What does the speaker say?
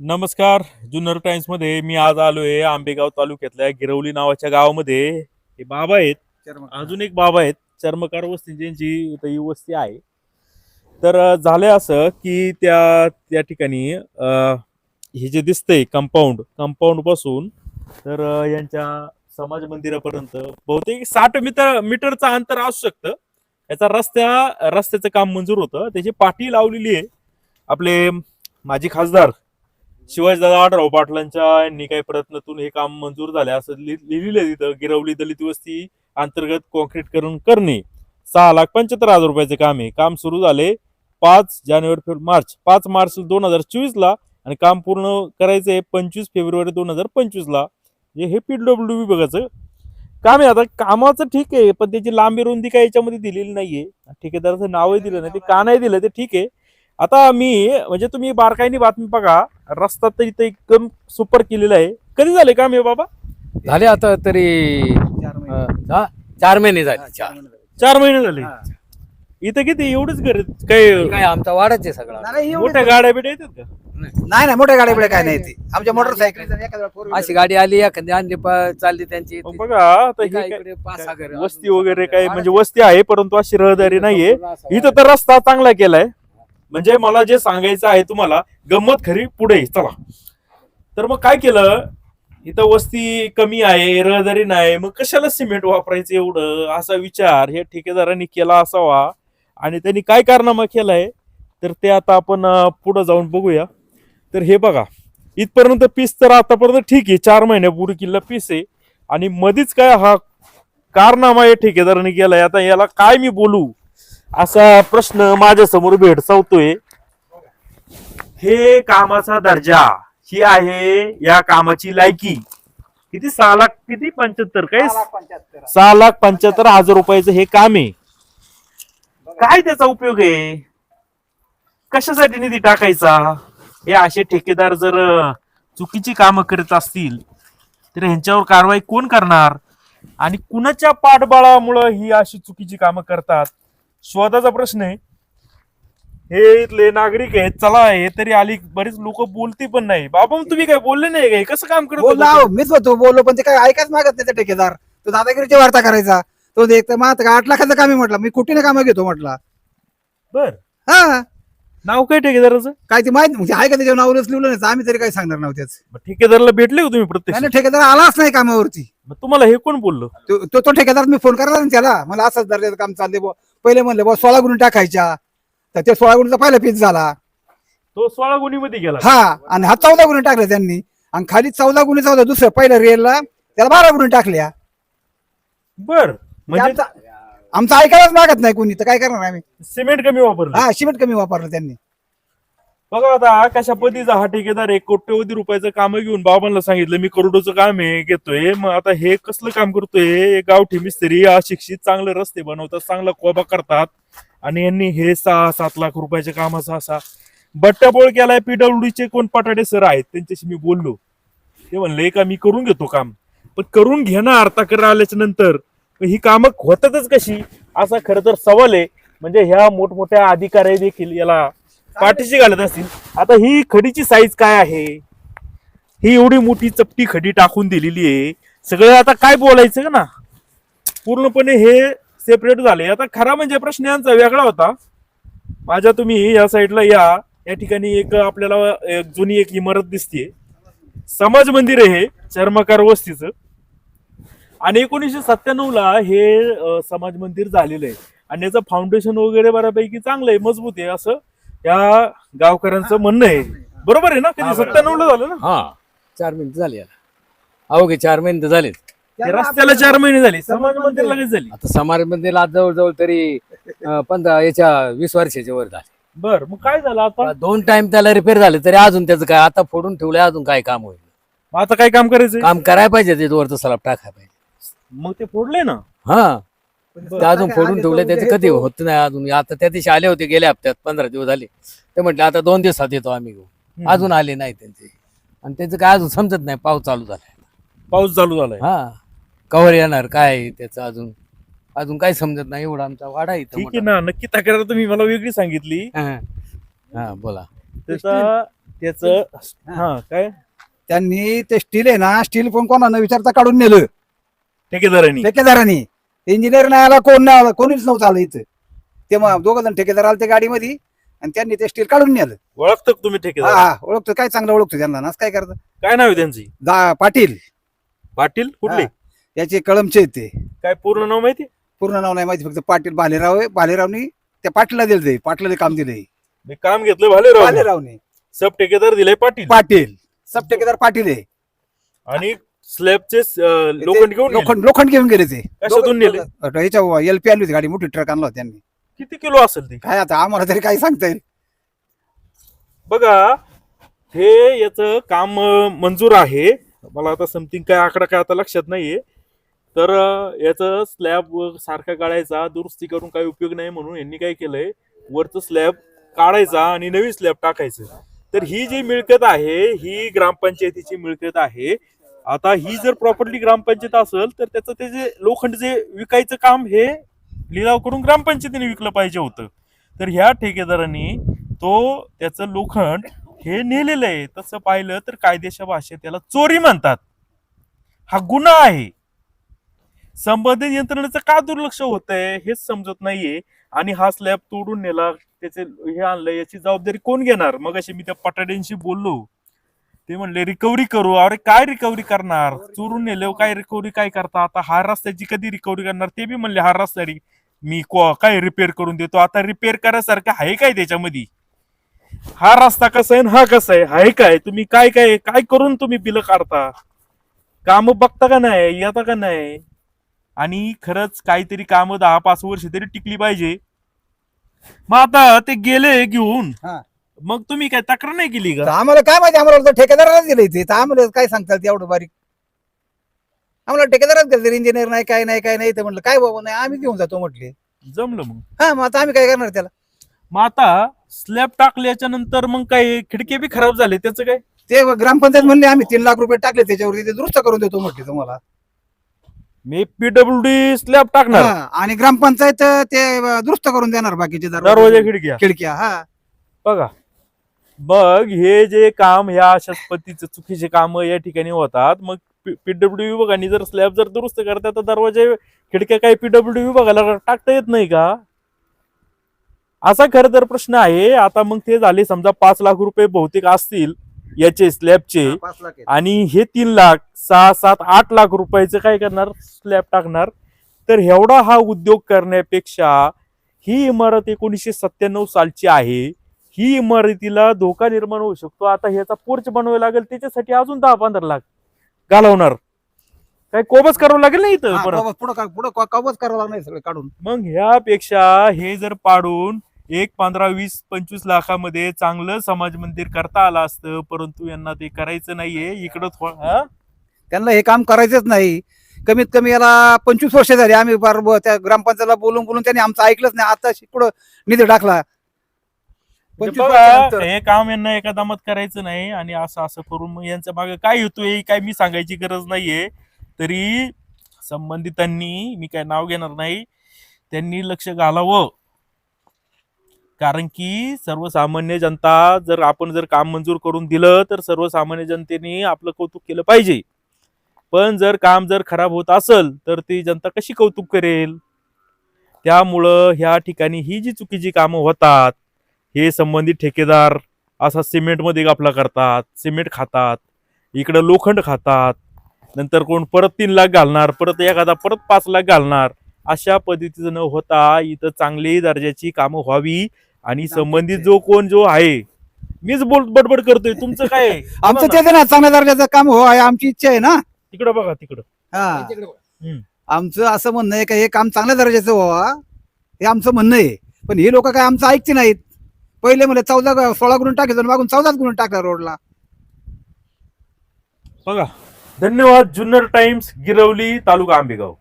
नमस्कार जुन्नर टाइम्समध्ये मी आज आलोय आंबेगाव तालुक्यातल्या गिरवली नावाच्या गावामध्ये. हे बाबा आहेत. अजून एक बाबा आहेत चर्मकार वस्ती ज्यांची इथं ही वस्ती आहे. तर अं, झालंय असं की त्या त्या ठिकाणी हे जे दिसतंय कंपाऊंड कंपाऊंडपासून तर यांच्या समाज मंदिरापर्यंत बहुतेक साठ मीटर मीटरचं अंतर असू शकतं. याचा रस्त्या रस्त्याचं काम मंजूर होतं. त्याची पाठी लावलेली आहे. आपले माजी खासदार शिवाजीदादा आढराव पाटलांच्या यांनी काही प्रयत्नातून हे काम मंजूर झाले. असं लिहिलेलं आहे तिथं गिरवली दलित वस्ती अंतर्गत कॉन्क्रीटकरण करणे. सहा लाख पंच्याहत्तर हजार रुपयाचे काम आहे. काम सुरू झाले पाच जानेवारी फेब्रुवारी मार्च. पाच मार्च दोन हजार चोवीस ला आणि काम पूर्ण करायचंय पंचवीस फेब्रुवारी दोन हजार पंचवीस ला हे पीडब्ल्यू विभागाचं काम आहे. आता कामाचं ठीक आहे पण त्याची लांबी रुंदी काय याच्यामध्ये दिलेली नाहीये. ठेकेदाराचं नावही दिलं नाही ते का नाही दिलं ते ठीक आहे. आता मी म्हणजे तुम्ही बारकाईने बातमी बघा. रस्ता तर इथं एकदम सुपर केलेला आहे. कधी झाले काम हे बाबा? झाले आता तरी अं, हा, चार महिने झाले चार. चार महिने झाले. इथं किती? एवढंच घर आहेत? काय काय आमचा वाडाच आहे सगळा. मोठ्या गाड्या बिड्या येतात का? नाही नाही मोठ्या गाड्या काय नाही ती आमच्या मोटरसायकल अशी गाडी आली एखादी आणली प- चालली त्यांची बघा आता ती ही काय काय- इकडे पाच सहा घरं वस्ती वगैरे काय म्हणजे. वस्ती आहे परंतु अशी रहदारी नाहीये. इथं तर रस्ता चांगला केलाय. म्हणजे मला जे सांगायचं आहे तुम्हाला गंमत खरी पुढे चला. तर मग काय केलं? इथं वस्ती कमी आहे रहदारी नाही मग कशाला सिमेंट वापरायचं एवढं? असा विचार हे ठेकेदारांनी केला असावा. आणि त्यांनी काय कारनामा केलाय? तर ते आता आपण पुढं जाऊन बघूया. तर हे बघा इथपर्यंत पीस तर आतापर्यंत ठीक आहे चार महिन्यापूर्वी किल्ला पीस आहे. आणि मधीच काय हा कारनामा या केला केलाय? आता याला काय मी बोलू? असा प्रश्न माझ्यासमोर भेडसावतोय. हे कामाचा दर्जा ही आहे या कामाची लायकी. किती सहा लाख किती पंच्याहत्तर काय? सहा लाख पंच्याहत्तर. हजार रुपयाचं हे काम आहे. काय त्याचा उपयोग आहे? कशासाठी निधी टाकायचा? हे असे ठेकेदार जर चुकीची कामं करत असतील तर ह्यांच्यावर कारवाई कोण करणार? आणि कुणाच्या पाठबळामुळं ही अशी चुकीची कामं करतात? शोधाचा प्रश्न आहे. हे इथले नागरिक आहेत चला हे तरी आली बरीच लोक बोलती पण नाही. बाबा मग तुम्ही काय बोलले नाही काय कसं काम करत बोलला होते? अहो, मीच होतो बोललो पण ते काय ऐकाच मागत नाही ते ठेकेदार. तो दादागिरीची वार्ता करायचा. तो देख तर मग आठ लाखाचं काम आहे म्हटलं. मी कुठे कामं घेतो म्हटलं. बर. हा. नाव काय ठेकेदाराचं? काय ते माहीत म्हणजे आहे का त्याच्या नावरच लिहिलं नाही तर आम्ही तरी काय सांगणार नव्हत्याच मग ठेकेदाराला भेटले का तुम्ही नाही प्रत्यक्ष? नाही, ठेकेदार आलाच नाही कामावरती. मग तुम्हाला हे कोण बोललं? तो तो- तो ठेकेदार मी फोन करणार ना त्याला. मला असंच दर्जाचं काम चालले बुवा. पहिले म्हणले बुवा सोळा गुण टाकायच्या. तर ते सोळा गुणचा पहिला पीस झाला. तो सोळा गुणीमध्ये गेला. हा आणि हा चौदा गुन्हे टाकले त्यांनी. आणि खाली चौदा गुन्हे चौदा दुसऱ्या पहिल्या रेलला त्याला बारा गुन्हे टाकल्या. बर. म्हणजे आमचा आमचं ऐकायलाच मागत नाही कोणी तर काय करणार आम्ही? सिमेंट कमी वापरलं. हा सिमेंट कमी वापरलं त्यांनी. बघा आता कशा हा ठेकेदार एक कोट्यवधी रुपयाचं काम घेऊन बाबांना सांगितलं मी करोडोचं काम आहे घेतोय. मग आता हे कसलं काम करतोय? गावठी मिस्त्री अशिक्षित चांगले रस्ते बनवतात चांगला कोबा करतात. आणि यांनी हे सहा सात लाख रुपयाच्या कामाचा असा बट्ट्याबोळ केलाय. PWD चे कोण पटाडे सर आहेत? त्यांच्याशी मी बोललो. ते म्हणले का मी करून घेतो काम. पण करून घेणार तक्रार आल्याच्यानंतर ही कामं होतातच कशी? असा खरं तर सवाल आहे. म्हणजे ह्या मोठमोठ्या अधिकारी देखील याला पाठीशी घालत असतील. आता ही खडीची साईज काय आहे? ही एवढी मोठी चपटी खडी टाकून दिलेली आहे. सगळं आता काय बोलायचं का ना? पूर्णपणे हे सेपरेट झाले आता खरा म्हणजे प्रश्न यांचा वेगळा होता. माझ्या तुम्ही या साईडला या. या ठिकाणी एक आपल्याला एक जुनी एक इमारत दिसते समाज मंदिर आहे हे चर्मकार वस्तीचं. आणि एकोणीसशे सत्त्याण्णव ला हे समाज मंदिर झालेलं आहे. आणि याचं फाउंडेशन वगैरे बऱ्यापैकी चांगलं आहे मजबूत आहे असं या गावकऱ्यांचं म्हणणं आहे. बरोबर आहे ना? कधी सत्त्याण्णव ला झालं ना? हा. चार मिनिटं झाली याला. अवघे चार महिने तर झालेत. ते रस्त्याला चार महिने झाले. समाज मंदिर लगेच झाली. आता समारंभामध्ये आज जवळजवळ तरी अं, पंधरा याच्या वीस वर्षाच्या वर झाले. बर मग काय झालं आता? दोन टाइम त्याला रिपेअर झाले तरी अजून त्याचं काय आता फोडून ठेवलंय अजून काय काम होईल? मग आता काय काम करायचं काम करायला पाहिजे ते वरचं सलाब टाकायला पाहिजे. मग ते फोडले ना? हा. ते अजून फोडून ठेवले त्याचे कधी होत नाही अजून. आता त्या दिवशी आले होते गेल्या हप्त्यात पंधरा दिवस झाले. ते म्हटले आता दोन दिवसात येतो आम्ही अजून आले नाही त्यांचे. आणि त्याचं काय अजून समजत नाही पाऊस चालू झालाय पाऊस चालू झालाय. हा. कवर येणार काय त्याचं अजून? अजून काय समजत नाही एवढा आमचा वाडा आहे इथं ठीक आहे. ना नक्की तक्रार तुम्ही मला वेगळी सांगितली. हा. हा बोला. त्याचा त्याच हा. काय? त्यांनी ते स्टील आहे ना स्टील पण कोणा विचारता काढून नेलं. ठेकेदारांनी. ठेकेदारांनी. इंजिनियर नाही आला कोण नाही आला कोणीच नव्हतं आलं इथं. ते मग दोघ जण ठेकेदार आले ते गाडीमध्ये आणि त्यांनी ते स्टील काढून नेलं. ओळखतो का तुम्ही ठेकेदार? हा ओळखतो. काय चांगलं ओळखतो त्यांना? ना काय करतं? काय नाव आहे त्यांची? दा पाटील. पाटील? कुठले. याचे कळमचे आहेत ते. काय पूर्ण नाव माहिती? पूर्ण नाव नाही माहिती फक्त पाटील भालेराव आहे. भालेरावनी त्या पाटलाला दिलं ते. पाटलाला काम दिलंय. मी काम घेतलं भालेराव भालेरावने. सब ठेकेदार दिले पाटील. पाटील. सब ठेकेदार पाटील आहे. आणि स्लॅबचे लोखंड घेऊन गेले. लोखंड लोखंड घेऊन गेले ते. कशातून नेले? ह्याच्या एलपी आली होती गाडी मोठी ट्रक आणला होता त्यांनी. किती किलो असेल ते? काय आता आम्हाला तरी काय सांगता येईल? बघा हे याच काम अं, मंजूर आहे. मला आता समथिंग काय आकडा काय आता लक्षात नाहीये. तर अं, याचं स्लॅब सारखा काढायचा दुरुस्ती करून काही उपयोग नाही म्हणून यांनी काय केलंय वरचं स्लॅब काढायचा आणि नवीन स्लॅब टाकायचं. तर ही जी मिळकत आहे ही ग्रामपंचायतीची मिळकत आहे आता ही जर प्रॉपर्टी ग्रामपंचायत असेल तर त्याचं ते जे लोखंड जे विकायचं काम हे लिलाव करून ग्रामपंचायतीने विकलं पाहिजे होतं. तर ह्या ठेकेदारांनी तो त्याचं लोखंड हे नेलेलं आहे. तसं पाहिलं तर कायदेशा भाषेत त्याला चोरी म्हणतात. हा गुन्हा आहे. संबंधित यंत्रणेचं का दुर्लक्ष होत आहे हेच समजत नाहीये. आणि हा स्लॅब तोडून नेला त्याचे हे आणलं याची जबाबदारी कोण घेणार? मग अशी मी त्या पटाड्यांशी बोललो. ते म्हणले रिकव्हरी करू. अरे काय रिकव्हरी करणार? चोरून नेले काय रिकव्हरी काय करता? आता हा रस्त्याची कधी रिकव्हरी करणार? ते बी म्हणले हा रस्ता मी काय रिपेअर करून देतो? आता रिपेअर करायसारखं आहे काय त्याच्यामध्ये? हा रस्ता कसा आहे हा कसा आहे? आहे काय? तुम्ही काय काय काय करून तुम्ही बिल काढता? काम बघता का नाही? येता का नाही? आणि खरंच काहीतरी काम दहा पाच वर्ष तरी टिकली पाहिजे. मग आता ते गेले घेऊन. मग तुम्ही काय तक्रार नाही केली तर का आम्हाला काय माहिती आम्हाला वाटतं ठेकेदारालाच दिलं ते तर आम्हाला काय सांगताल ते एवढं बारीक? आम्हाला ठेकेदारच दिलं इंजिनियर नाही काय नाही काय नाही ते म्हटलं काय बाबा नाही आम्ही घेऊन जातो म्हटले. जमलं मग. हा मग आता आम्ही काय करणार त्याला? मग आता स्लॅब टाकल्याच्या नंतर मग काय खिडके बी खराब झाले त्याचं काय? ते ग्रामपंचायत म्हणले आम्ही तीन लाख रुपये टाकले त्याच्यावरती ते दुरुस्त करून देतो म्हटले तुम्हाला. मी पीडब्ल्यू डी स्लॅब टाकणार. हा, आणि ग्रामपंचायत ते दुरुस्त करून देणार बाकीचे दरवाजे खिडक्या. खिडक्या हा. बघा. मग हे जे काम ह्या अशाच पद्धतीचे चुकीचे काम या ठिकाणी होतात मग पीडब्ल्यू विभागाने जर स्लॅब जर दुरुस्त करतात तर दरवाजे खिडक्या काही पीडब्ल्यू विभागाला टाकता येत नाही का? असा खरं तर प्रश्न आहे. आता मग ते झाले समजा पाच लाख रुपये बहुतेक असतील याचे स्लॅबचे. आणि हे तीन लाख सहा सात आठ लाख रुपयाचं काय करणार? स्लॅब टाकणार. तर एवढा हा उद्योग करण्यापेक्षा ही इमारत एकोणीसशे सत्त्याण्णव सालची आहे. ही इमारतीला धोका निर्माण होऊ शकतो. आता ह्याचा पोर्च बनवायला लागेल त्याच्यासाठी अजून दहा पंधरा लाख घालवणार. काय कोबच करावं लागेल ना इथं हा, परत? पुढं का- पुढं का- करावं लागणार सगळं काढून. मग ह्यापेक्षा हे जर पाडून एक पंधरा वीस पंचवीस लाखामध्ये चांगलं समाज मंदिर करता आलं असतं परंतु यांना ते करायचं नाहीये. इकडं थो- हा? त्यांना हे काम करायचंच नाही. कमीत कमी याला पंचवीस वर्ष झाली. आम्ही बार ब- त्या ग्रामपंचायतला बोलून बोलून त्यांनी आमचं ऐकलंच नाही. आता पुढं निधी टाकला. पंचवीस बघा, वर्षानंतर. हे काम यांना एका दमात करायचं नाही आणि असं असं करून मग यांच्या मागे काय होतोय काय मी सांगायची गरज नाहीये. तरी संबंधितांनी मी काय नाव घेणार नाही त्यांनी लक्ष घालावं. कारण की सर्वसामान्य जनता जर आपण जर काम मंजूर करून दिलं तर सर्वसामान्य जनतेने आपलं कौतुक केलं पाहिजे. पण जर काम जर खराब होत असेल तर ती जनता कशी कौतुक करेल? त्यामुळं ह्या ठिकाणी ही जी चुकीची कामं होतात हे संबंधित ठेकेदार असा सिमेंटमध्ये गापला करतात सिमेंट खातात इकडं लोखंड खातात नंतर कोण परत तीन लाख घालणार परत एखादा परत पाच लाख घालणार अशा पद्धतीचं न होता इथं चांगली दर्जाची कामं व्हावी आणि संबंधित जो कोण जो आहे मीच बोल बडबड करतोय तुमचं काय आहे? आमचं तेच आहे ना चांगल्या दर्जाचं काम हो आहे आमची इच्छा आहे ना. ना, तिकडं बघा तिकडं. हा. हम्म. आमचं असं म्हणणं आहे का हे काम चांगल्या दर्जाचं व्हावा हे आमचं म्हणणं आहे. पण हे लोक काय आमचं ऐकते नाहीत. पहिले म्हणजे चौदा सोळा गुण टाकायचं मागून चौदाच गुण टाकला रोडला. बघा. धन्यवाद जुन्नर टाइम्स गिरवली तालुका आंबेगाव.